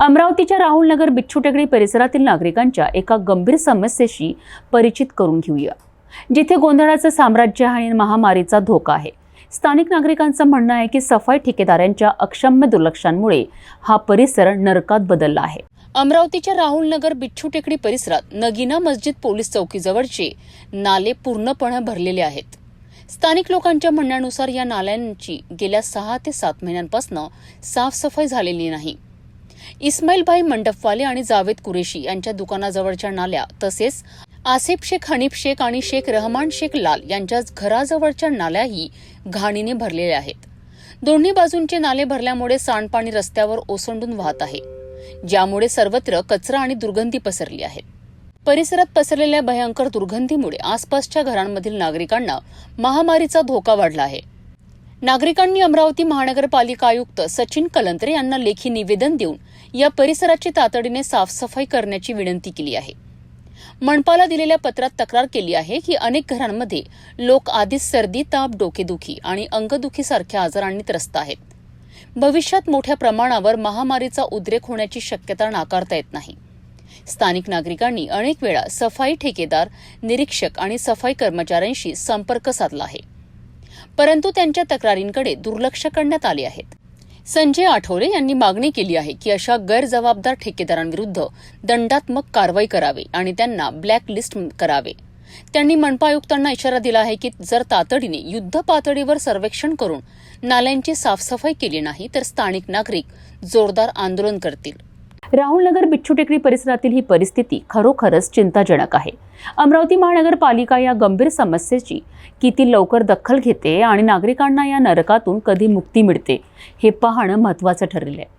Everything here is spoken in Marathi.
अमरावतीच्या राहुल नगर बिच्छू टेकडी परिसरातील नागरिकांच्या एका गंभीर समस्येशी परिचित करून घेऊया जिथे गोंधळाचं साम्राज्य आणि महामारीचा धोका आहे. स्थानिक नागरिकांचं म्हणणं आहे की सफाई ठेकेदारांच्या अक्षम्य दुर्लक्षांमुळे हा परिसर नरकात बदलला आहे. अमरावतीच्या राहुल नगर बिच्छू टेकडी परिसरात नगीना मस्जिद पोलीस चौकीजवळचे नाले पूर्णपणे भरलेले आहेत. स्थानिक लोकांच्या म्हणण्यानुसार या नाल्यांची गेल्या सहा ते सात महिन्यांपासून साफसफाई झालेली नाही. इस्माईलभाई मंडपवाले आणि जावेद कुरेशी यांच्या दुकानाजवळच्या नाल्या तसेच आसिफ शेख हनीफ शेख आणि शेख रहमान शेख लाल यांच्या घराजवळच्या नाल्याही घाणीने भरलेल्या आहेत. दोन्ही बाजूंचे नाले भरल्यामुळे सांडपाणी रस्त्यावर ओसंडून वाहत आहे ज्यामुळे सर्वत्र कचरा आणि दुर्गंधी पसरली आहे. परिसरात पसरलेल्या भयंकर दुर्गंधीमुळे आसपासच्या घरांमधील नागरिकांना महामारीचा धोका वाढला आहे. नागरिकांनी अमरावती महानगरपालिका आयुक्त सचिन कलंत्रे यांना लेखी निवेदन देऊन या परिसराची तातडीने साफसफाई करण्याची विनंती केली आहे. मनपाला दिलेल्या पत्रात तक्रार केली आहे की अनेक घरांमध्ये लोक आधीच सर्दी ताप डोकेदुखी आणि अंगदुखीसारख्या आजारांनी त्रस्त आहेत. भविष्यात मोठ्या प्रमाणावर महामारीचा उद्रेक होण्याची शक्यता नाकारता येत नाही. स्थानिक नागरिकांनी अनेक वेळा सफाई ठेकेदार निरीक्षक आणि सफाई कर्मचाऱ्यांशी संपर्क साधला आहे. परंतु त्यांच्या तक्रारींकडे दुर्लक्ष करण्यात आले आहेत. संजय आठवले यांनी मागणी केली आहे की अशा गैरजबाबदार ठेकेदारांविरुद्ध दंडात्मक कारवाई करावी आणि त्यांना ब्लॅक लिस्ट करावे. त्यांनी मनपा आयुक्तांना इशारा दिला आहे की जर तातडीने युद्ध पातळीवर सर्वेक्षण करून नाल्यांची साफसफाई केली नाही तर स्थानिक नागरिक जोरदार आंदोलन करतील. राहुल नगर बिच्छू टेकडी परिसरातील ही परिस्थिती खरोखरच चिंताजनक आहे. अमरावती महानगरपालिका या गंभीर समस्येची किती लवकर दखल घेते आणि नागरिकांना या नरकातून कधी मुक्ती मिळते हे पाहणं महत्त्वाचं ठरले आहे.